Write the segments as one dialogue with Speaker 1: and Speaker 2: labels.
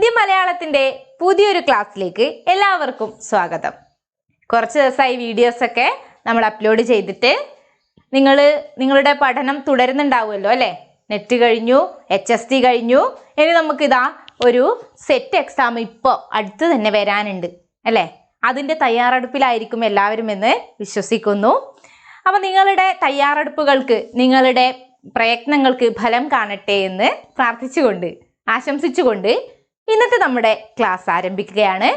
Speaker 1: വിദ്യ മലയാളത്തിന്റെ പുതിയൊരു ക്ലാസ്സിലേക്ക് എല്ലാവർക്കും സ്വാഗതം. കുറച്ച് ദിവസമായി വീഡിയോസൊക്കെ നമ്മൾ അപ്ലോഡ് ചെയ്തിട്ട് നിങ്ങൾ നിങ്ങളുടെ പഠനം തുടരുന്നുണ്ടാവുമല്ലോ അല്ലേ? നെറ്റ് കഴിഞ്ഞു എച്ച് എസ് ടി കഴിഞ്ഞു. ഇനി നമുക്കിതാ ഒരു സെറ്റ് എക്സാം ഇപ്പോൾ അടുത്ത് തന്നെ വരാനുണ്ട് അല്ലേ? അതിന്റെ തയ്യാറെടുപ്പിലായിരിക്കും എല്ലാവരും എന്ന് വിശ്വസിക്കുന്നു. അപ്പം നിങ്ങളുടെ തയ്യാറെടുപ്പുകൾക്ക് നിങ്ങളുടെ പ്രയത്നങ്ങൾക്ക് ഫലം കാണട്ടെ എന്ന് പ്രാർത്ഥിച്ചുകൊണ്ട് ആശംസിച്ചുകൊണ്ട് ഇന്നത്തെ നമ്മുടെ ക്ലാസ് ആരംഭിക്കുകയാണ്.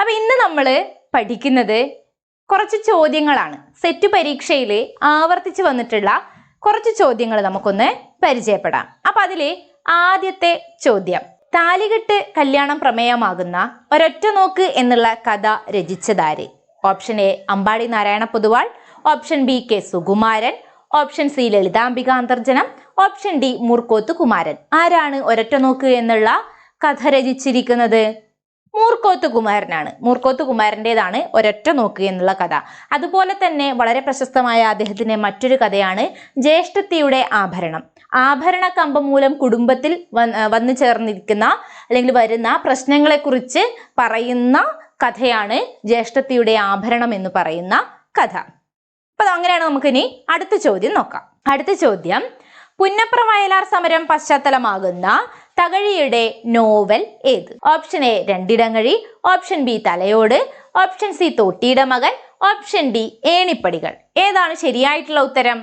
Speaker 1: അപ്പോൾ ഇന്ന് നമ്മൾ പഠിക്കുന്നത് കുറച്ച് ചോദ്യങ്ങളാണ്. സെറ്റ് പരീക്ഷയിൽ ആവർത്തിച്ച് വന്നിട്ടുള്ള കുറച്ച് ചോദ്യങ്ങൾ നമുക്കൊന്ന് പരിചയപ്പെടാം. അപ്പം അതിലെ ആദ്യത്തെ ചോദ്യം താലികെട്ട് കല്യാണം പ്രമേയമാകുന്ന ഒരൊറ്റ നോക്ക് എന്നുള്ള കഥ രചിച്ചതാര്? Option A Ambadi Narayana Poduval. Option B K Sukumaran. Option C Lalithambika Antharjanam option D Moorkoth Kumaran. ആരാണ് ഒരൊറ്റ നോക്ക് എന്നുള്ള കഥ രചിച്ചിരിക്കുന്നത് മൂർക്കോത്ത് കുമാരനാണ് മൂർക്കോത്ത് കുമാരന്റെതാണ് ഒരൊറ്റ നോക്കുക എന്നുള്ള കഥ. അതുപോലെ തന്നെ വളരെ പ്രശസ്തമായ അദ്ദേഹത്തിന്റെ മറ്റൊരു കഥയാണ് ജ്യേഷ്ഠത്തിയുടെ ആഭരണം. ആഭരണ കമ്പം മൂലം കുടുംബത്തിൽ വന്ന് ചേർന്നിരിക്കുന്ന അല്ലെങ്കിൽ വരുന്ന പ്രശ്നങ്ങളെക്കുറിച്ച് പറയുന്ന കഥയാണ് ജ്യേഷ്ഠത്തിയുടെ ആഭരണം എന്ന് പറയുന്ന കഥ. അപ്പൊ അങ്ങനെയാണ് നമുക്കിനി അടുത്ത ചോദ്യം നോക്കാം. അടുത്ത ചോദ്യം പുന്നപ്ര വയലാർ സമരം പശ്ചാത്തലമാകുന്ന തകഴിയുടെ നോവൽ ഏത്? Option A Randidangazhi. Option B Thalayodu. Option C Thottiyude Makan. Option D Enippadikal. ഏതാണ് ശരിയായിട്ടുള്ള ഉത്തരം?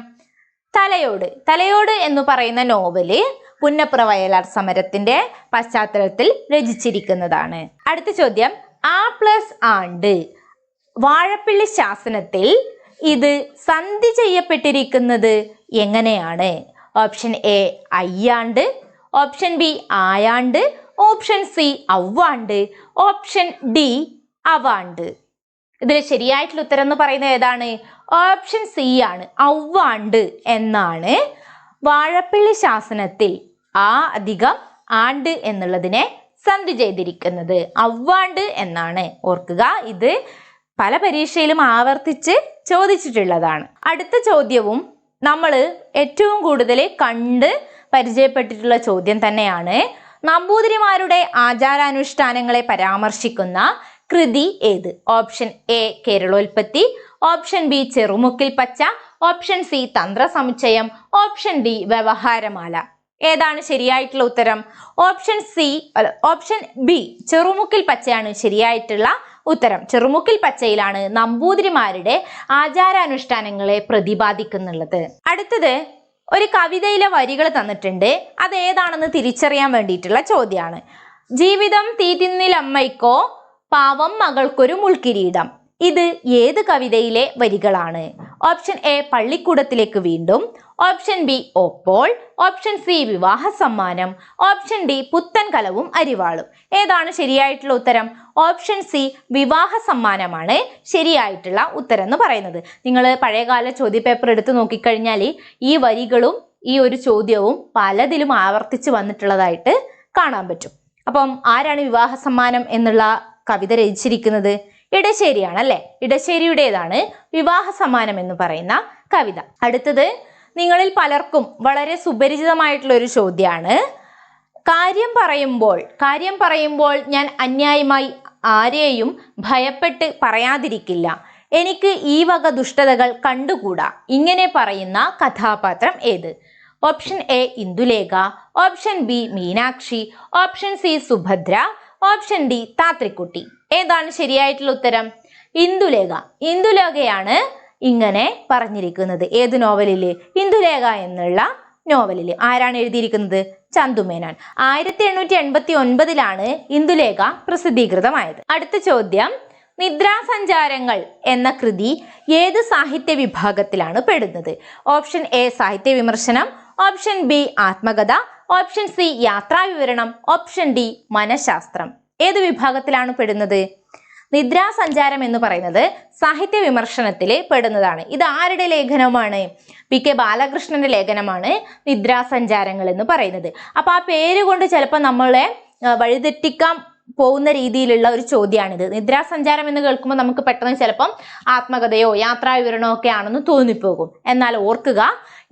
Speaker 1: തലയോട്. തലയോട് എന്ന് പറയുന്ന നോവൽ പുന്നപ്ര വയലാർ സമരത്തിന്റെ പശ്ചാത്തലത്തിൽ രചിച്ചിരിക്കുന്നതാണ്. അടുത്ത ചോദ്യം. ആ പ്ലസ് ആണ്ട് വാഴപ്പിള്ളി ശാസനത്തിൽ ഇത് സന്ധി ചെയ്യപ്പെട്ടിരിക്കുന്നത് എങ്ങനെയാണ്? ഓപ്ഷൻ എ അയ്യാണ്ട്. ഓപ്ഷൻ ബി ആയാണ്ട് ഓപ്ഷൻ സി ഔവാണ്ട് ഓപ്ഷൻ ഡി അവാണ്ട് ഇതിൽ ശരിയായിട്ടുള്ള ഉത്തരം എന്ന് പറയുന്നത് ഏതാണ്? ഓപ്ഷൻ സി ആണ് ഔവാണ്ട് എന്നാണ്. വാഴപ്പിള്ളി ശാസനത്തിൽ ആ അധികം ആണ്ട് എന്നുള്ളതിനെ സന്ധി ചെയ്തിരിക്കുന്നത്. ഔവാണ്ട് എന്നാണ്. ഓർക്കുക ഇത് പല പരീക്ഷയിലും ആവർത്തിച്ച് ചോദിച്ചിട്ടുള്ളതാണ്. അടുത്ത ചോദ്യവും നമ്മൾ ഏറ്റവും കൂടുതൽ കണ്ട് പരിചയപ്പെട്ടിട്ടുള്ള ചോദ്യം തന്നെയാണ്. നമ്പൂതിരിമാരുടെ ആചാരാനുഷ്ഠാനങ്ങളെ പരാമർശിക്കുന്ന കൃതി ഏത്? Option A Keralolpathi option B ചെറുമുക്കിൽ പച്ച ഓപ്ഷൻ സി തന്ത്ര സമുച്ചയം ഓപ്ഷൻ ഡി വ്യവഹാരമാല. ഏതാണ് ശരിയായിട്ടുള്ള ഉത്തരം? ഓപ്ഷൻ സി ഓപ്ഷൻ ബി ചെറുമുക്കിൽ പച്ചയാണ് ശരിയായിട്ടുള്ള ഉത്തരം. ചെറുമുക്കിൽ പച്ചയിലാണ് നമ്പൂതിരിമാരുടെ ആചാരാനുഷ്ഠാനങ്ങളെ പ്രതിപാദിക്കുന്നുള്ളത്. അടുത്തത് ഒരു കവിതയിലെ വരികൾ തന്നിട്ടുണ്ട്. അത് ഏതാണെന്ന് തിരിച്ചറിയാൻ വേണ്ടിയിട്ടുള്ള ചോദ്യമാണ്. ജീവിതം തീതിന്നിലമ്മയ്ക്കോ പാവം മകൾക്കൊരു മുൾക്കിരീടം. ഇത് ഏത് കവിതയിലെ വരികളാണ്? ഓപ്ഷൻ എ പള്ളിക്കൂടത്തിലേക്ക് വീണ്ടും. Option B Oppol option C വിവാഹ സമ്മാനം ഓപ്ഷൻ ഡി പുത്തൻ കലവും അരിവാളും ഏതാണ് ശരിയായിട്ടുള്ള ഉത്തരം ഓപ്ഷൻ സി വിവാഹ സമ്മാനമാണ് ശരിയായിട്ടുള്ള ഉത്തരം എന്ന് പറയുന്നത്. നിങ്ങൾ പഴയകാല ചോദ്യപേപ്പർ എടുത്ത് നോക്കിക്കഴിഞ്ഞാൽ ഈ വരികളും ഈ ഒരു ചോദ്യവും പലതിലും ആവർത്തിച്ച് വന്നിട്ടുള്ളതായിട്ട് കാണാൻ പറ്റും. അപ്പം ആരാണ് വിവാഹ സമ്മാനം എന്നുള്ള കവിത രചിച്ചിരിക്കുന്നത്? ഇടശ്ശേരിയാണ് അല്ലേ ഇടശ്ശേരിയുടേതാണ് വിവാഹ സമ്മാനം എന്ന് പറയുന്ന കവിത. അടുത്തത് നിങ്ങളിൽ പലർക്കും വളരെ സുപരിചിതമായിട്ടുള്ള ഒരു ചോദ്യമാണ് കാര്യം പറയുമ്പോൾ കാര്യം പറയുമ്പോൾ ഞാൻ അന്യായമായി ആരെയും ഭയപ്പെട്ട് പറയാതിരിക്കില്ല. എനിക്ക് ഈ വക ദുഷ്ടതകൾ കണ്ടുകൂടാ. ഇങ്ങനെ പറയുന്ന കഥാപാത്രം ഏത്? Option A Indulekha option B Meenakshi option C Subhadra option D Thathrikutty. ഏതാണ് ശരിയായിട്ടുള്ള ഉത്തരം? ഇന്ദുലേഖ. ഇന്ദുലേഖയാണ് ഇങ്ങനെ പറഞ്ഞിരിക്കുന്നത്. ഏത് നോവലിൽ? ഇന്ദുലേഖ എന്നുള്ള നോവലിൽ ആരാണ് എഴുതിയിരിക്കുന്നത്? ചന്തുമേനോൻ ആയിരത്തി എണ്ണൂറ്റി എൺപത്തി ഒൻപതിലാണ് ഇന്ദുലേഖ പ്രസിദ്ധീകൃതമായത്. അടുത്ത ചോദ്യം. നിദ്രാസഞ്ചാരങ്ങൾ എന്ന കൃതി ഏത് സാഹിത്യ വിഭാഗത്തിലാണ് പെടുന്നത്? ഓപ്ഷൻ എ സാഹിത്യ വിമർശനം. ഓപ്ഷൻ ബി ആത്മകഥ. ഓപ്ഷൻ സി യാത്രാവിവരണം. ഓപ്ഷൻ ഡി മനഃശാസ്ത്രം. ഏത് വിഭാഗത്തിലാണ് പെടുന്നത്? നിദ്രാസഞ്ചാരം എന്ന് പറയുന്നത് സാഹിത്യ വിമർശനത്തിൽ പെടുന്നതാണ്. ഇത് ആരുടെ ലേഖനമാണ്? പി കെ ബാലകൃഷ്ണന്റെ ലേഖനമാണ് നിദ്രാസഞ്ചാരങ്ങൾ എന്ന് പറയുന്നത്. അപ്പൊ ആ പേര് കൊണ്ട് ചിലപ്പോൾ നമ്മളെ വഴിതെറ്റിക്കാൻ പോകുന്ന രീതിയിലുള്ള ഒരു ചോദ്യമാണിത്. നിദ്രാസഞ്ചാരം എന്ന് കേൾക്കുമ്പോൾ നമുക്ക് പെട്ടെന്ന് ചിലപ്പം ആത്മകഥയോ യാത്രാവിവരണമോ ഒക്കെ ആണെന്ന് തോന്നിപ്പോകും. എന്നാൽ ഓർക്കുക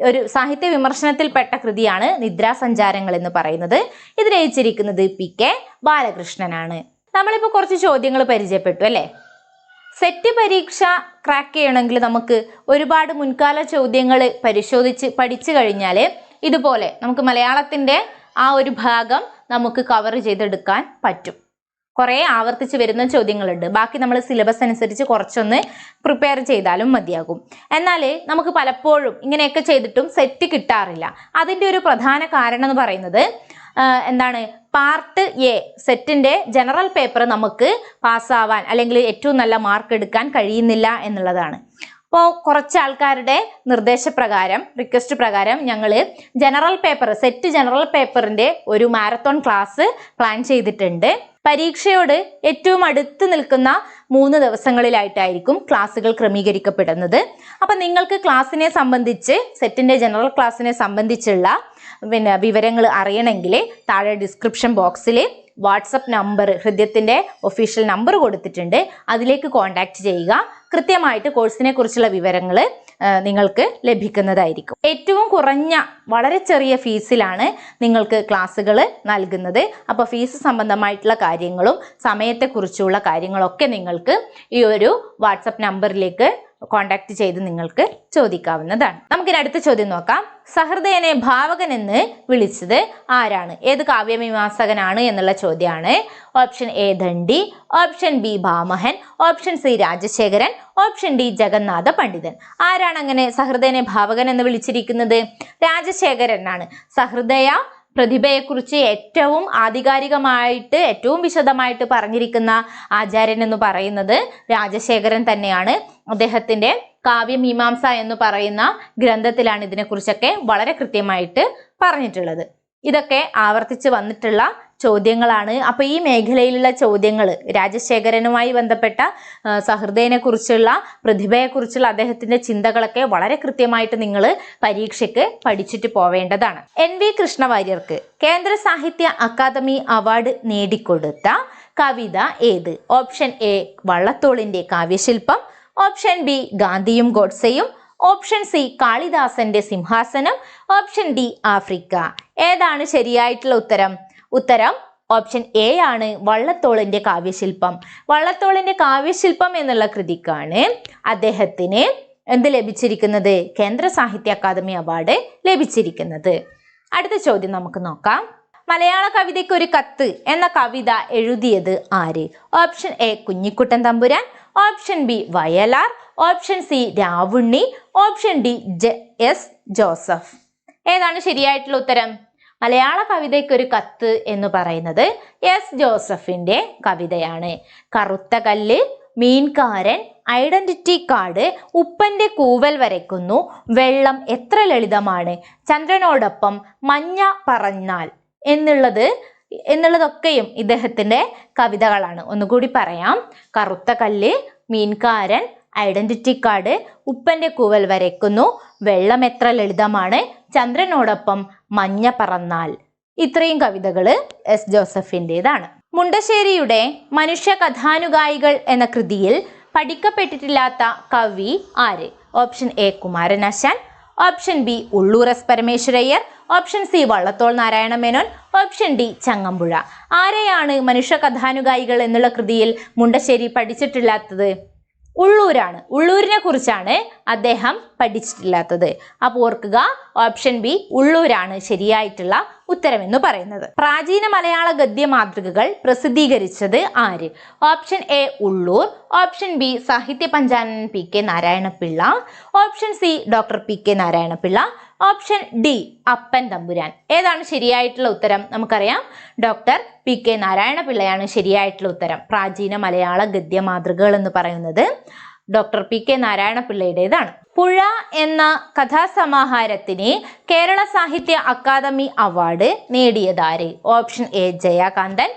Speaker 1: ഒരു സാഹിത്യ വിമർശനത്തിൽപ്പെട്ട കൃതിയാണ് നിദ്രാസഞ്ചാരങ്ങൾ എന്ന് പറയുന്നത്. ഇത് രചിച്ചിരിക്കുന്നത് പി കെ ബാലകൃഷ്ണനാണ്. നമ്മളിപ്പോൾ കുറച്ച് ചോദ്യങ്ങൾ പരിചയപ്പെട്ടു അല്ലേ? സെറ്റ് പരീക്ഷ ക്രാക്ക് ചെയ്യണമെങ്കിൽ നമുക്ക് ഒരുപാട് മുൻകാല ചോദ്യങ്ങൾ പരിശോധിച്ച് പഠിച്ചു കഴിഞ്ഞാൽ ഇതുപോലെ നമുക്ക് മലയാളത്തിന്റെ ആ ഒരു ഭാഗം നമുക്ക് കവർ ചെയ്തെടുക്കാൻ പറ്റും. കുറേ ആവർത്തിച്ച് വരുന്ന ചോദ്യങ്ങളുണ്ട്. ബാക്കി നമ്മൾ സിലബസ് അനുസരിച്ച് കുറച്ചൊന്ന് പ്രിപ്പയർ ചെയ്താലും മതിയാകും. എന്നാൽ നമുക്ക് പലപ്പോഴും ഇങ്ങനെയൊക്കെ ചെയ്തിട്ടും സെറ്റ് കിട്ടാറില്ല. അതിന്റെ ഒരു പ്രധാന കാരണം എന്ന് പറയുന്നത് എന്താണ്? പാർട്ട് എ സെറ്റിന്റെ ജനറൽ പേപ്പർ നമുക്ക് പാസ്സാവാൻ അല്ലെങ്കിൽ ഏറ്റവും നല്ല മാർക്ക് എടുക്കാൻ കഴിയുന്നില്ല എന്നുള്ളതാണ്. അപ്പോൾ കുറച്ച് ആൾക്കാരുടെ നിർദ്ദേശപ്രകാരം റിക്വസ്റ്റ് പ്രകാരം ഞങ്ങൾ ജനറൽ പേപ്പർ സെറ്റ് ജനറൽ പേപ്പറിന്റെ ഒരു മാരത്തോൺ ക്ലാസ് പ്ലാൻ ചെയ്തിട്ടുണ്ട്. പരീക്ഷയോട് ഏറ്റവും അടുത്ത് നിൽക്കുന്ന മൂന്ന് ദിവസങ്ങളിലായിട്ടായിരിക്കും ക്ലാസ്സുകൾ ക്രമീകരിക്കപ്പെടുന്നത്. അപ്പം നിങ്ങൾക്ക് ക്ലാസ്സിനെ സംബന്ധിച്ച് സെറ്റിന്റെ ജനറൽ ക്ലാസ്സിനെ സംബന്ധിച്ചുള്ള പിന്നെ വിവരങ്ങൾ അറിയണമെങ്കിൽ താഴെ ഡിസ്ക്രിപ്ഷൻ ബോക്സിൽ വാട്സപ്പ് നമ്പർ ഹൃദയത്തിന്റെ ഒഫീഷ്യൽ നമ്പർ കൊടുത്തിട്ടുണ്ട്. അതിലേക്ക് കോൺടാക്റ്റ് ചെയ്യുക. കൃത്യമായിട്ട് കോഴ്സിനെ കുറിച്ചുള്ള വിവരങ്ങൾ നിങ്ങൾക്ക് ലഭിക്കുന്നതായിരിക്കും. ഏറ്റവും കുറഞ്ഞ വളരെ ചെറിയ ഫീസിലാണ് നിങ്ങൾക്ക് ക്ലാസ്സുകൾ നൽകുന്നത്. അപ്പോൾ ഫീസ് സംബന്ധമായിട്ടുള്ള കാര്യങ്ങളും സമയത്തെക്കുറിച്ചുള്ള കാര്യങ്ങളൊക്കെ നിങ്ങൾക്ക് ഈ ഒരു വാട്സപ്പ് നമ്പറിലേക്ക് കോൺടാക്ട് ചെയ്ത് നിങ്ങൾക്ക് ചോദിക്കാവുന്നതാണ്. നമുക്കിനി അടുത്ത ചോദ്യം നോക്കാം. സഹൃദയനെ ഭാവകൻ എന്ന് വിളിച്ചത് ആരാണ്? ഏത് കാവ്യമീമാസകനാണ് എന്നുള്ള ചോദ്യമാണ് option A Dandi option B Bhamahan option C Rajasekharan. Option D Jagannatha Panditan. ആരാണ് അങ്ങനെ സഹൃദയനെ ഭാവകൻ എന്ന് വിളിച്ചിരിക്കുന്നത്? രാജശേഖരനാണ്. സഹൃദയ പ്രതിഭയെക്കുറിച്ച് ഏറ്റവും ആധികാരികമായിട്ട് ഏറ്റവും വിശദമായിട്ട് പറഞ്ഞിരിക്കുന്ന ആചാര്യൻ എന്ന് പറയുന്നത് രാജശേഖരൻ തന്നെയാണ്. അദ്ദേഹത്തിന്റെ കാവ്യമീമാംസ എന്ന് പറയുന്ന ഗ്രന്ഥത്തിലാണ് ഇതിനെക്കുറിച്ചൊക്കെ വളരെ കൃത്യമായിട്ട് പറഞ്ഞിട്ടുള്ളത്. ഇതൊക്കെ ആവർത്തിച്ച് വന്നിട്ടുള്ള ചോദ്യങ്ങളാണ്. അപ്പൊ ഈ മേഖലയിലുള്ള ചോദ്യങ്ങൾ രാജശേഖരനുമായി ബന്ധപ്പെട്ട സഹൃദയനെ കുറിച്ചുള്ള പ്രതിഭയെക്കുറിച്ചുള്ള അദ്ദേഹത്തിന്റെ ചിന്തകളൊക്കെ വളരെ കൃത്യമായിട്ട് നിങ്ങൾ പരീക്ഷയ്ക്ക് പഠിച്ചിട്ട് പോവേണ്ടതാണ്. എൻ വി കൃഷ്ണവാര്യർക്ക് കേന്ദ്ര സാഹിത്യ അക്കാദമി അവാർഡ് നേടിക്കൊടുത്ത കവിത ഏത്? ഓപ്ഷൻ എ വള്ളത്തോളിന്റെ കാവ്യശില്പം ഓപ്ഷൻ ബി ഗാന്ധിയും ഗോഡ്സെയും ഓപ്ഷൻ സി കാളിദാസന്റെ സിംഹാസനം ഓപ്ഷൻ ഡി ആഫ്രിക്ക. ഏതാണ് ശരിയായിട്ടുള്ള ഉത്തരം? ഉത്തരം ഓപ്ഷൻ എ ആണ് വള്ളത്തോളിന്റെ കാവ്യശില്പം. വള്ളത്തോളിന്റെ കാവ്യശില്പം എന്നുള്ള കൃതിക്കാണ് അദ്ദേഹത്തിന് എന്ത് ലഭിച്ചിരിക്കുന്നത്? കേന്ദ്ര സാഹിത്യ അക്കാദമി അവാർഡ് ലഭിച്ചിരിക്കുന്നത്. അടുത്ത ചോദ്യം നമുക്ക് നോക്കാം. മലയാള കവിതയ്ക്ക് ഒരു കത്ത് എന്ന കവിത എഴുതിയത് ആര്? Option A Kunjikuttan Thampuran option B Vayalar option C Ravunni option D S Joseph. ഏതാണ് ശരിയായിട്ടുള്ള ഉത്തരം? മലയാള കവിതയ്ക്ക് ഒരു കത്ത് എന്ന് പറയുന്നത് എസ് ജോസഫിന്റെ കവിതയാണ്. കറുത്ത കല്ല് മീൻകാരൻ ഐഡന്റിറ്റി കാർഡ് ഉപ്പന്റെ കൂവൽ വരയ്ക്കുന്നു വെള്ളം എത്ര ലളിതമാണ് ചന്ദ്രനോടൊപ്പം മഞ്ഞ പറഞ്ഞാൽ എന്നുള്ളത് എന്നുള്ളതൊക്കെയും ഇദ്ദേഹത്തിന്റെ കവിതകളാണ്. ഒന്നുകൂടി പറയാം. കറുത്ത കല്ല് മീൻകാരൻ ഐഡന്റിറ്റി കാർഡ് ഉപ്പന്റെ കൂവൽ വരയ്ക്കുന്നു വെള്ളം എത്ര ലളിതമാണ് ചന്ദ്രനോടൊപ്പം മഞ്ഞ പറന്നാൽ. ഇത്രയും കവിതകൾ എസ് ജോസഫിന്റെതാണ്. മുണ്ടശ്ശേരിയുടെ മനുഷ്യ കഥാനുഗായികൾ എന്ന കൃതിയിൽ പഠിക്കപ്പെട്ടിട്ടില്ലാത്ത കവി ആര്? Option A Kumaranasan option B Ulloor S Parameswarayyar option C Vallathol Narayana Menon option D Changampuzha. ആരെയാണ് മനുഷ്യ കഥാനുഗായികൾ എന്നുള്ള കൃതിയിൽ മുണ്ടശ്ശേരി പഠിച്ചിട്ടില്ലാത്തത്? ഉള്ളൂരാണ്. ഉള്ളൂരിനെ കുറിച്ചാണ് അദ്ദേഹം പഠിച്ചിട്ടില്ലാത്തത്. അപ്പോൾ ഓർക്കുക ഓപ്ഷൻ ബി ഉള്ളൂരാണ് ശരിയായിട്ടുള്ള ഉത്തരമെന്ന് പറയുന്നത്. പ്രാചീന മലയാള ഗദ്യ മാതൃകകൾ പ്രസിദ്ധീകരിച്ചത് ആര്? Option A Ulloor option B Sahitya Panchanan P K Narayanapillai option C doctor P K Narayanapillai option D Appan Thampuran. ഏതാണ് ശരിയായിട്ടുള്ള ഉത്തരം? നമുക്കറിയാം. ഡോക്ടർ പി കെ നാരായണ പിള്ളയാണ് ശരിയായിട്ടുള്ള ഉത്തരം. പ്രാചീന മലയാള ഗദ്യ മാതൃകകൾ എന്ന് പറയുന്നത് ഡോക്ടർ പി കെ നാരായണ പിള്ളയുടേതാണ് പുഴ എന്ന കഥാസമാഹാരത്തിന് Kerala Sahitya academy award നേടിയതാര്? Option A Jayakanthan.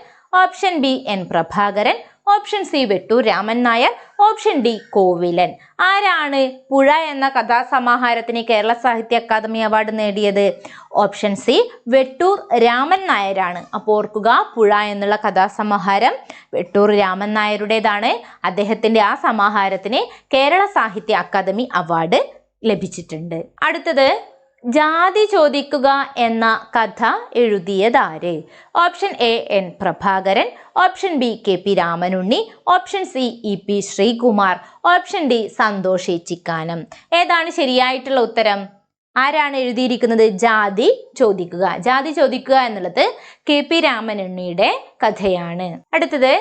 Speaker 1: Option B N Prabhakaran. Option C Vettoor Raman Nair option D Kovilan. ആരാണ് പുഴ എന്ന കഥാസമാഹാരത്തിന് കേരള സാഹിത്യ അക്കാദമി അവാർഡ് നേടിയത്? ഓപ്ഷൻ സി വെട്ടൂർ രാമൻ നായരാണ്. അപ്പോൾ ഓർക്കുക പുഴ എന്നുള്ള കഥാസമാഹാരം വെട്ടൂർ രാമൻ നായരുടേതാണ്. അദ്ദേഹത്തിന്റെ ആ സമാഹാരത്തിന് കേരള സാഹിത്യ അക്കാദമി അവാർഡ് ലഭിച്ചിട്ടുണ്ട്. അടുത്തത് ജാതി ചോദിക്കുക എന്ന കഥ എഴുതിയതാര്? Option A N Prabhakaran option B K P Ramanunni option C E P Sreekumar option D Santhosh Echikkanam. ഏതാണ് ശരിയായിട്ടുള്ള ഉത്തരം? ആരാണ് എഴുതിയിരിക്കുന്നത്? ജാതി ചോദിക്കുക. ജാതി ചോദിക്കുക എന്നുള്ളത് കെ പി രാമനുണ്ണിയുടെ കഥയാണ്. അടുത്തത്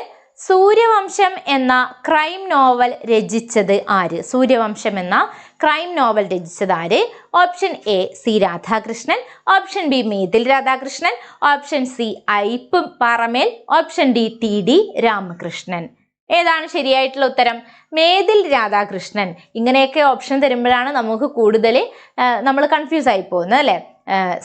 Speaker 1: സൂര്യവംശം എന്ന ക്രൈം നോവൽ രചിച്ചത് ആര്? സൂര്യവംശം എന്ന ക്രൈം നോവൽ രചിച്ചത് ആര്? Option A C Radhakrishnan option B Methil Radhakrishnan option C Aippu Paramel option D T D Ramakrishnan. ഏതാണ് ശരിയായിട്ടുള്ള ഉത്തരം? മേതിൽ രാധാകൃഷ്ണൻ. ഇങ്ങനെയൊക്കെ ഓപ്ഷൻ തരുമ്പോഴാണ് നമുക്ക് കൂടുതൽ നമ്മൾ കൺഫ്യൂസ് ആയി പോകുന്നത് അല്ലേ?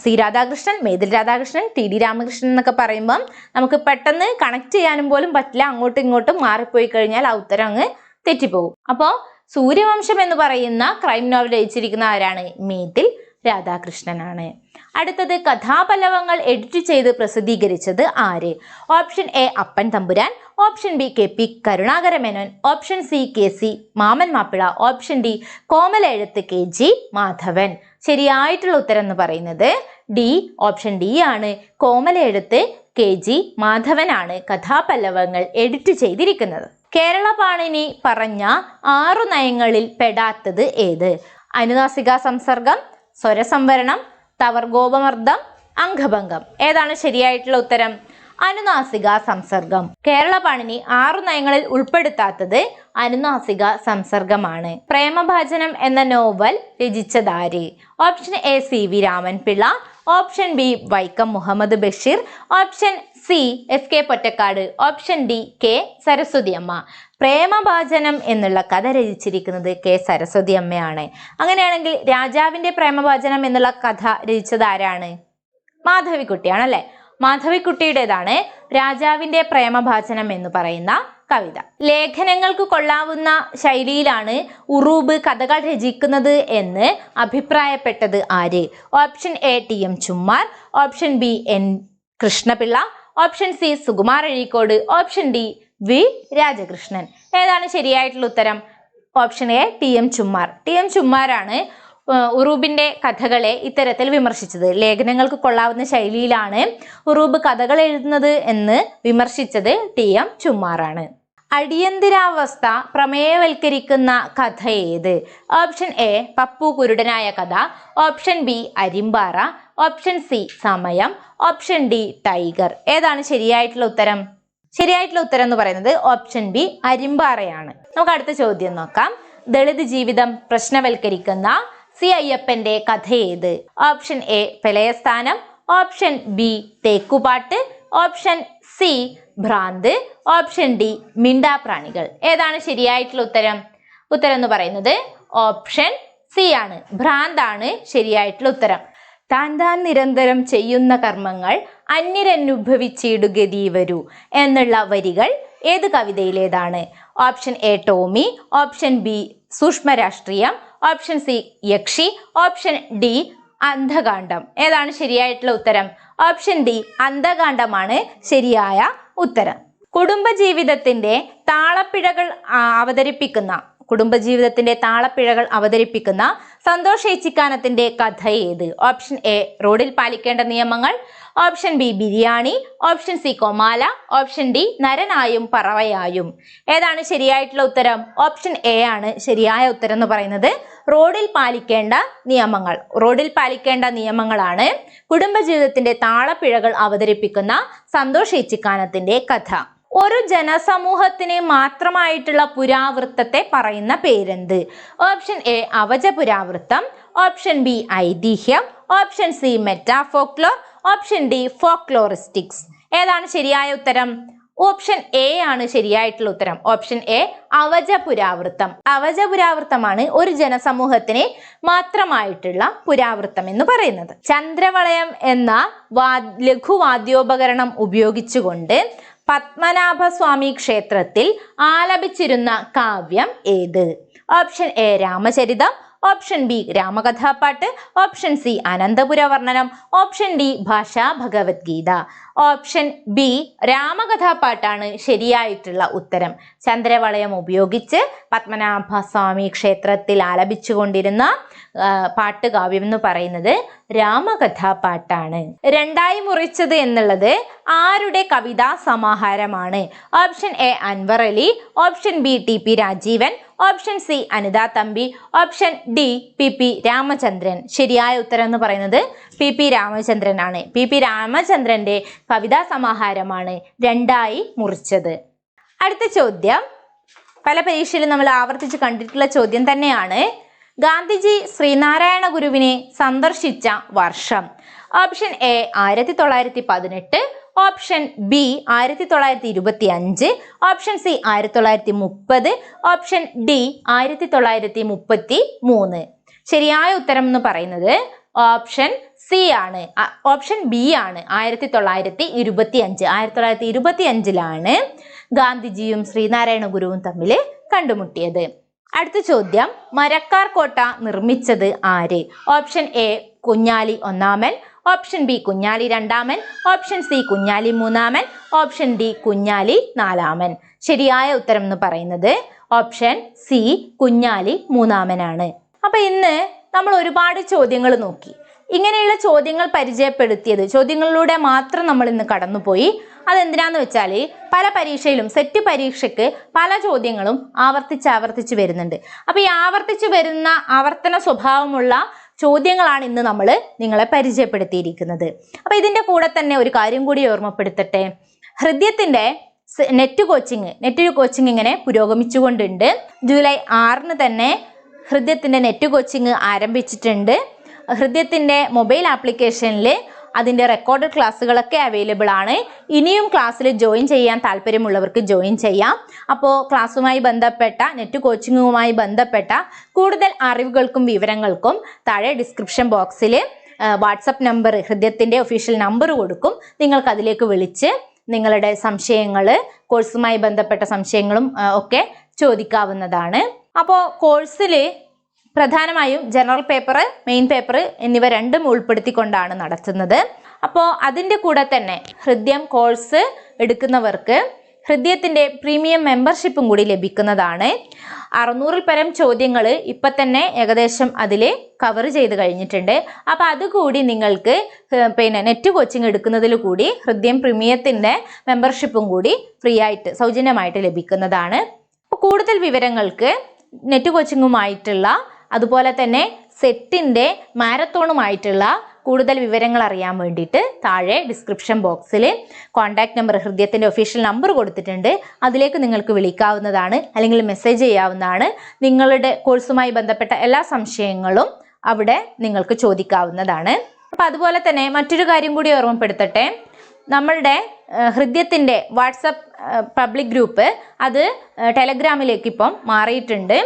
Speaker 1: C Radhakrishnan Methil Radhakrishnan T D Ramakrishnan എന്നൊക്കെ പറയുമ്പം നമുക്ക് പെട്ടെന്ന് കണക്ട് ചെയ്യാനും പോലും പറ്റില്ല. അങ്ങോട്ടും ഇങ്ങോട്ടും മാറിപ്പോയി കഴിഞ്ഞാൽ ആ ഉത്തരം അങ്ങ് തെറ്റിപ്പോകും. അപ്പോൾ സൂര്യവംശം എന്ന് പറയുന്ന ക്രൈം നോവൽ രചിച്ചിരിക്കുന്ന ആരാണ്? മേതിൽ രാധാകൃഷ്ണനാണ്. അടുത്തത് കഥാപല്ലവങ്ങൾ എഡിറ്റ് ചെയ്ത് പ്രസിദ്ധീകരിച്ചത് ആര്? Option A Appan Thampuran option B K P Karunakara Menon option C K C Maman Mappila option D Komala എഴുത്ത് കെ ജി മാധവൻ. ശരിയായിട്ടുള്ള ഉത്തരം എന്ന് പറയുന്നത് ഡി ഓപ്ഷൻ ഡി ആണ്. കോമല എഴുത്ത് കെ ജി മാധവനാണ് കഥാപല്ലവങ്ങൾ എഡിറ്റ് ചെയ്തിരിക്കുന്നത്. കേരള പാണിനി പറഞ്ഞ ആറു നയങ്ങളിൽ പെടാത്തത് ഏത്? അനുനാസിക സംസർഗം സ്വരസംവരണം തവർഗോപമർദ്ദം അംഗഭംഗം. ഏതാണ് ശരിയായിട്ടുള്ള ഉത്തരം? അനുനാസിക സംസർഗം. കേരള പാണിനി ആറു നയങ്ങളിൽ ഉൾപ്പെടുത്താത്തത് അനുനാസിക സംസർഗമാണ്. പ്രേമഭാജനം എന്ന novel രചിച്ചതാര്? Option A C V Raman Pillai option B Vaikom Muhammad Basheer option C S K Pottekkatt option D K Saraswathi Amma Premabhajanam എന്നുള്ള കഥ രചിച്ചിരിക്കുന്നത് കെ സരസ്വതി അമ്മയാണ് അങ്ങനെയാണെങ്കിൽ രാജാവിന്റെ പ്രേമഭാചനം എന്നുള്ള കഥ രചിച്ചത് ആരാണ്? മാധവിക്കുട്ടിയാണല്ലേ? മാധവിക്കുട്ടിയുടേതാണ് രാജാവിന്റെ പ്രേമഭാചനം എന്ന് പറയുന്ന കവിത. ലേഖനങ്ങൾക്ക് കൊള്ളാവുന്ന ശൈലിയിലാണ് ഉറൂബ് കഥകൾ രചിക്കുന്നത് എന്ന് അഭിപ്രായപ്പെട്ടത് ആര്? Option A T M Chummar option B N Krishnapillai option C Sukumar Azhikode option D V Rajakrishnan. ഏതാണ് ശരിയായിട്ടുള്ള ഉത്തരം? Option A T M Chummar. T M ചുമ്മാരാണ് ഉറൂബിന്റെ കഥകളെ ഇത്തരത്തിൽ വിമർശിച്ചത്. ലേഖനങ്ങൾക്ക് കൊള്ളാവുന്ന ശൈലിയിലാണ് ഉറൂബ് കഥകൾ എഴുതുന്നത് എന്ന് വിമർശിച്ചത് ടി എം ചുമ്മാറാണ്. അടിയന്തരാവസ്ഥ പ്രമേയവൽക്കരിക്കുന്ന കഥ ഏത്? ഓപ്ഷൻ എ പപ്പു കുരുടനായ കഥ. Option B അരിമ്പാറ. ഓപ്ഷൻ സി സമയം. Option D tiger. ഏതാണ് ശരിയായിട്ടുള്ള ഉത്തരം? ശരിയായിട്ടുള്ള ഉത്തരം എന്ന് പറയുന്നത് ഓപ്ഷൻ ബി അരിമ്പാറയാണ്. നമുക്ക് അടുത്ത ചോദ്യം നോക്കാം. ദളിത് ജീവിതം പ്രശ്നവൽക്കരിക്കുന്ന സി അയ്യപ്പന്റെ കഥ ഏത്? Option A പ്രളയസ്ഥാനം. Option B തേക്കുപാട്ട്. Option C ഭ്രാന്ത്. ഓപ്ഷൻ ഡി മിണ്ടാപ്രാണികൾ. ഏതാണ് ശരിയായിട്ടുള്ള ഉത്തരം? ഉത്തരം എന്ന് പറയുന്നത് ഓപ്ഷൻ സി ആണ്. ഭ്രാന്താണ് ശരിയായിട്ടുള്ള ഉത്തരം. താൻ താൻ നിരന്തരം ചെയ്യുന്ന കർമ്മങ്ങൾ അന്യരനുഭവിച്ചിടുകതി വരൂ എന്നുള്ള വരികൾ ഏത് കവിതയിലേതാണ്? Option A Tommy. Option B സൂക്ഷ്മ രാഷ്ട്രീയം ഓപ്ഷൻ സി യക്ഷി. ഓപ്ഷൻ ഡി അന്ധകാണ്ഡം ഏതാണ് ശരിയായിട്ടുള്ള ഉത്തരം? ഓപ്ഷൻ ഡി അന്ധകാണ്ഡമാണ് ശരിയായ ഉത്തരം. കുടുംബജീവിതത്തിന്റെ താളപ്പിഴകൾ അവതരിപ്പിക്കുന്ന കുടുംബജീവിതത്തിന്റെ താളപ്പിഴകൾ അവതരിപ്പിക്കുന്ന സന്തോഷ് ഏച്ചിക്കാനത്തിന്റെ കഥ ഏത്? ഓപ്ഷൻ എ റോഡിൽ പാലിക്കേണ്ട നിയമങ്ങൾ. Option B biryani option C Comala option D നരനായും പറവയായും. ഏതാണ് ശരിയായിട്ടുള്ള ഉത്തരം? ഓപ്ഷൻ എ ആണ് ശരിയായ ഉത്തരം എന്ന് പറയുന്നത്. റോഡിൽ പാലിക്കേണ്ട നിയമങ്ങൾ. റോഡിൽ പാലിക്കേണ്ട നിയമങ്ങളാണ് കുടുംബജീവിതത്തിന്റെ താളപ്പിഴകൾ അവതരിപ്പിക്കുന്ന സന്തോഷ് ഈച്ചിക്കാനത്തിന്റെ കഥ. ഒരു ജനസമൂഹത്തിന് മാത്രമായിട്ടുള്ള പുരാവൃത്തത്തെ പറയുന്ന പേരെന്ത്? ഓപ്ഷൻ എ അവജ പുരാവൃത്തം ഓപ്ഷൻ ബി ഐതിഹ്യം option C metafolklore option D folkloristics ഏതാണ് ശരിയായ ഉത്തരം? ഓപ്ഷൻ എ ആണ് ശരിയായിട്ടുള്ള ഉത്തരം. ഓപ്ഷൻ എ അവജ പുരാവൃത്തം അവജ പുരാവൃത്തമാണ് ഒരു ജനസമൂഹത്തിന് മാത്രമായിട്ടുള്ള പുരാവൃത്തം എന്ന് പറയുന്നത്. ചന്ദ്രവളയം എന്ന വാ ലഘുവാദ്യോപകരണം ഉപയോഗിച്ചുകൊണ്ട് പത്മനാഭസ്വാമി ക്ഷേത്രത്തിൽ ആലപിച്ചിരുന്ന കാവ്യം ഏത്? Option A Ramacharitam. Option B Ramakathappattu option C Ananthapura Varnanam option D Bhasha Bhagavadgita. Option B രാമകഥാപാട്ടാണ് ശരിയായിട്ടുള്ള ഉത്തരം. ചന്ദ്രവളയം ഉപയോഗിച്ച് പത്മനാഭ സ്വാമി ക്ഷേത്രത്തിൽ ആലപിച്ചുകൊണ്ടിരുന്ന പാട്ടുകാവ്യം പാട്ട് കാവ്യം എന്ന് പറയുന്നത് രാമകഥാപാട്ടാണ്. രണ്ടായി മുറിച്ചത് എന്നുള്ളത് ആരുടെ കവിതാ സമാഹാരമാണ്? Option A Anvar Ali option B T P Rajeevan option C Anitha Thampi option D P P Ramachandran. ശരിയായ ഉത്തരം എന്ന് പറയുന്നത് പി പി രാമചന്ദ്രനാണ്. പി പി രാമചന്ദ്രന്റെ കവിതാ സമാഹാരമാണ് രണ്ടായി മുറിച്ചത്. അടുത്ത ചോദ്യം. പല പരീക്ഷയിലും നമ്മൾ ആവർത്തിച്ച് കണ്ടിട്ടുള്ള ചോദ്യം തന്നെയാണ്. ഗാന്ധിജി ശ്രീനാരായണ ഗുരുവിനെ സന്ദർശിച്ച വർഷം. ഓപ്ഷൻ എ ആയിരത്തി തൊള്ളായിരത്തി പതിനെട്ട് ഓപ്ഷൻ ബി ആയിരത്തി തൊള്ളായിരത്തി ഇരുപത്തി അഞ്ച് ഓപ്ഷൻ സി ആയിരത്തി തൊള്ളായിരത്തി മുപ്പത് ഓപ്ഷൻ ഡി ആയിരത്തി തൊള്ളായിരത്തി മുപ്പത്തി മൂന്ന് ശരിയായ ഉത്തരം എന്ന് പറയുന്നത് ഓപ്ഷൻ സി ആണ്. ഓപ്ഷൻ ബി ആണ്. ആയിരത്തി തൊള്ളായിരത്തി ഇരുപത്തി അഞ്ച് ആയിരത്തി തൊള്ളായിരത്തി ഇരുപത്തി അഞ്ചിലാണ് ഗാന്ധിജിയും ശ്രീനാരായണ ഗുരുവും തമ്മിൽ കണ്ടുമുട്ടിയത്. അടുത്ത ചോദ്യം. മരക്കാർ കോട്ട നിർമ്മിച്ചത് ആര്? ഓപ്ഷൻ എ കുഞ്ഞാലി ഒന്നാമൻ. ഓപ്ഷൻ ബി കുഞ്ഞാലി രണ്ടാമൻ. ഓപ്ഷൻ സി കുഞ്ഞാലി മൂന്നാമൻ. ഓപ്ഷൻ ഡി കുഞ്ഞാലി നാലാമൻ. ശരിയായ ഉത്തരം എന്ന് പറയുന്നത് ഓപ്ഷൻ സി കുഞ്ഞാലി മൂന്നാമനാണ്. അപ്പൊ ഇന്ന് നമ്മൾ ഒരുപാട് ചോദ്യങ്ങൾ നോക്കി. ഇങ്ങനെയുള്ള ചോദ്യങ്ങൾ പരിചയപ്പെടുത്തിയത്. ചോദ്യങ്ങളിലൂടെ മാത്രം നമ്മൾ ഇന്ന് കടന്നുപോയി. അതെന്തിനാന്ന് വെച്ചാൽ പല പരീക്ഷയിലും സെറ്റ് പരീക്ഷയ്ക്ക് പല ചോദ്യങ്ങളും ആവർത്തിച്ച് ആവർത്തിച്ച് വരുന്നുണ്ട്. അപ്പോൾ ഈ ആവർത്തിച്ച് വരുന്ന ആവർത്തന സ്വഭാവമുള്ള ചോദ്യങ്ങളാണ് ഇന്ന് നമ്മൾ നിങ്ങളെ പരിചയപ്പെടുത്തിയിരിക്കുന്നത്. അപ്പോൾ ഇതിന്റെ കൂടെ തന്നെ ഒരു കാര്യം കൂടി ഓർമ്മപ്പെടുത്തട്ടെ. ഹൃദയത്തിന്റെ നെറ്റ് കോച്ചിങ് നെറ്റ് കോച്ചിങ് ഇങ്ങനെ പുരോഗമിച്ചുകൊണ്ടുണ്ട്. ജൂലൈ ആറിന് തന്നെ ഹൃദയത്തിന്റെ നെറ്റ് കോച്ചിങ് ആരംഭിച്ചിട്ടുണ്ട്. ഹൃദയത്തിന്റെ മൊബൈൽ ആപ്ലിക്കേഷനിൽ അതിന്റെ റെക്കോർഡ് ക്ലാസ്സുകളൊക്കെ അവൈലബിൾ ആണ്. ഇനിയും ക്ലാസ്സിൽ ജോയിൻ ചെയ്യാൻ താല്പര്യമുള്ളവർക്ക് ജോയിൻ ചെയ്യാം. അപ്പോൾ ക്ലാസ്സുമായി ബന്ധപ്പെട്ട നെറ്റ് കോച്ചിങ്ങുമായി ബന്ധപ്പെട്ട കൂടുതൽ അറിവുകൾക്കും വിവരങ്ങൾക്കും താഴെ ഡിസ്ക്രിപ്ഷൻ ബോക്സിൽ വാട്സപ്പ് നമ്പർ ഹൃദയത്തിന്റെ ഒഫീഷ്യൽ നമ്പർ കൊടുക്കും. നിങ്ങൾക്ക് അതിലേക്ക് വിളിച്ച് നിങ്ങളുടെ സംശയങ്ങൾ കോഴ്സുമായി ബന്ധപ്പെട്ട സംശയങ്ങളും ഒക്കെ ചോദിക്കാവുന്നതാണ്. അപ്പോൾ കോഴ്സിൽ പ്രധാനമായും ജനറൽ പേപ്പർ മെയിൻ പേപ്പർ എന്നിവ രണ്ടും ഉൾപ്പെടുത്തിക്കൊണ്ടാണ് നടത്തുന്നത്. അപ്പോൾ അതിന്റെ കൂടെ തന്നെ ഹൃദയം കോഴ്സ് എടുക്കുന്നവർക്ക് ഹൃദയത്തിന്റെ പ്രീമിയം മെമ്പർഷിപ്പും കൂടി ലഭിക്കുന്നതാണ്. അറുന്നൂറിൽ പരം ചോദ്യങ്ങൾ ഇപ്പം തന്നെ ഏകദേശം അതിൽ കവർ ചെയ്ത് കഴിഞ്ഞിട്ടുണ്ട്. അപ്പോൾ അതുകൂടി നിങ്ങൾക്ക് പിന്നെ നെറ്റ് കോച്ചിങ് എടുക്കുന്നതിൽ കൂടി ഹൃദയം പ്രീമിയത്തിന്റെ മെമ്പർഷിപ്പും കൂടി ഫ്രീ ആയിട്ട് സൗജന്യമായിട്ട് ലഭിക്കുന്നതാണ്. കൂടുതൽ വിവരങ്ങൾക്ക് നെറ്റ് കോച്ചിങ്ങുമായിട്ടുള്ള അതുപോലെ തന്നെ സെറ്റിന്റെ മാരത്തോണുമായിട്ടുള്ള കൂടുതൽ വിവരങ്ങൾ അറിയാൻ വേണ്ടിയിട്ട് താഴെ ഡിസ്ക്രിപ്ഷൻ ബോക്സിൽ കോൺടാക്ട് നമ്പർ ഹൃദയത്തിന്റെ ഒഫീഷ്യൽ നമ്പർ കൊടുത്തിട്ടുണ്ട്. അതിലേക്ക് നിങ്ങൾക്ക് വിളിക്കാവുന്നതാണ് അല്ലെങ്കിൽ മെസ്സേജ് ചെയ്യാവുന്നതാണ്. നിങ്ങളുടെ കോഴ്സുമായി ബന്ധപ്പെട്ട എല്ലാ സംശയങ്ങളും അവിടെ നിങ്ങൾക്ക് ചോദിക്കാവുന്നതാണ്. അപ്പോൾ അതുപോലെ തന്നെ മറ്റൊരു കാര്യം കൂടി ഓർമ്മപ്പെടുത്തട്ടെ. നമ്മളുടെ ഹൃദയത്തിന്റെ വാട്സപ്പ് പബ്ലിക് ഗ്രൂപ്പ് അത് ടെലഗ്രാമിലേക്ക് ഇപ്പം മാറിയിട്ടുണ്ട്.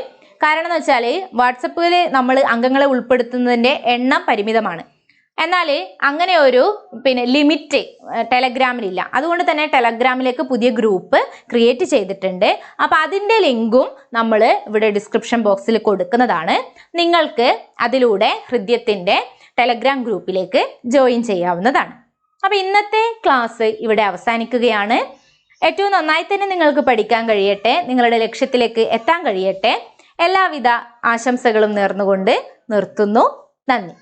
Speaker 1: കാരണം എന്ന് വെച്ചാൽ വാട്സപ്പിൽ നമ്മൾ അംഗങ്ങളെ ഉൾപ്പെടുത്തുന്നതിന്റെ എണ്ണം പരിമിതമാണ്. എന്നാൽ അങ്ങനെ ഒരു പിന്നെ ലിമിറ്റ് ടെലഗ്രാമിലില്ല. അതുകൊണ്ട് തന്നെ ടെലഗ്രാമിലേക്ക് പുതിയ ഗ്രൂപ്പ് ക്രിയേറ്റ് ചെയ്തിട്ടുണ്ട്. അപ്പോൾ അതിന്റെ ലിങ്കും നമ്മൾ ഇവിടെ ഡിസ്ക്രിപ്ഷൻ ബോക്സിൽ കൊടുക്കുന്നതാണ്. നിങ്ങൾക്ക് അതിലൂടെ ഹൃദയത്തിന്റെ ടെലഗ്രാം ഗ്രൂപ്പിലേക്ക് ജോയിൻ ചെയ്യാവുന്നതാണ്. അപ്പോൾ ഇന്നത്തെ ക്ലാസ് ഇവിടെ അവസാനിക്കുകയാണ്. ഏറ്റവും നന്നായി തന്നെ നിങ്ങൾക്ക് പഠിക്കാൻ കഴിയട്ടെ. നിങ്ങളുടെ ലക്ഷ്യത്തിലേക്ക് എത്താൻ കഴിയട്ടെ. എല്ലാവിധ ആശംസകളും നേർന്നുകൊണ്ട് നിർത്തുന്നു. നന്ദി.